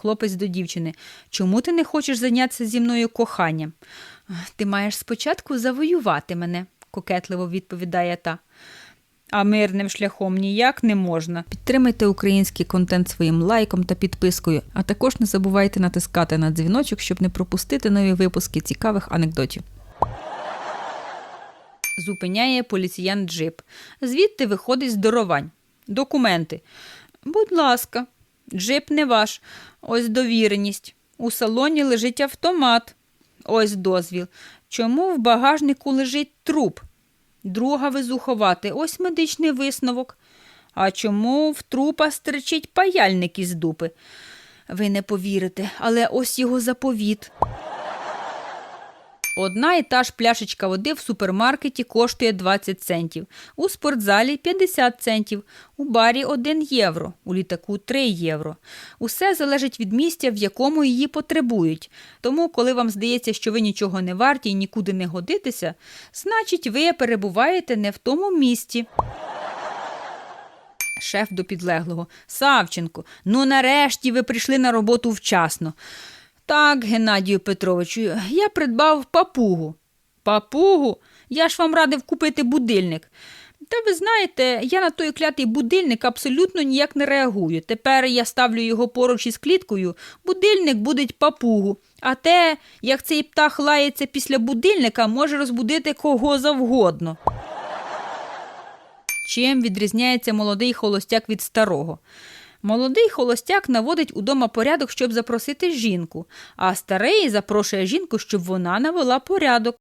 Хлопець до дівчини. Чому ти не хочеш зайнятися зі мною коханням? Ти маєш спочатку завоювати мене, кокетливо відповідає та. А мирним шляхом ніяк не можна. Підтримайте український контент своїм лайком та підпискою, а також не забувайте натискати на дзвіночок, щоб не пропустити нові випуски цікавих анекдотів. Зупиняє поліціян джип. Звідти виходить здоровань. Документи. Будь ласка, джип не ваш. Ось довіреність. У салоні лежить автомат. Ось дозвіл. Чому в багажнику лежить труп? Друга визуховати. Ось медичний висновок. А чому в трупа стерчить паяльник із дупи? Ви не повірите, але ось його заповіт. Одна і та ж пляшечка води в супермаркеті коштує 20 центів, у спортзалі 50 центів, у барі 1 євро, у літаку 3 євро. Усе залежить від місця, в якому її потребують. Тому, коли вам здається, що ви нічого не варті і нікуди не годитеся, значить, ви перебуваєте не в тому місці. Шеф до підлеглого. Савченко, ну нарешті ви прийшли на роботу вчасно. Так, Геннадію Петровичу, я придбав папугу. Папугу? Я ж вам радив купити будильник. Та ви знаєте, я на той клятий будильник абсолютно ніяк не реагую. Тепер я ставлю його поруч із кліткою, будильник будить папугу. А те, як цей птах лається після будильника, може розбудити кого завгодно. Чим відрізняється молодий холостяк від старого? Молодий холостяк наводить удома порядок, щоб запросити жінку, а старий запрошує жінку, щоб вона навела порядок.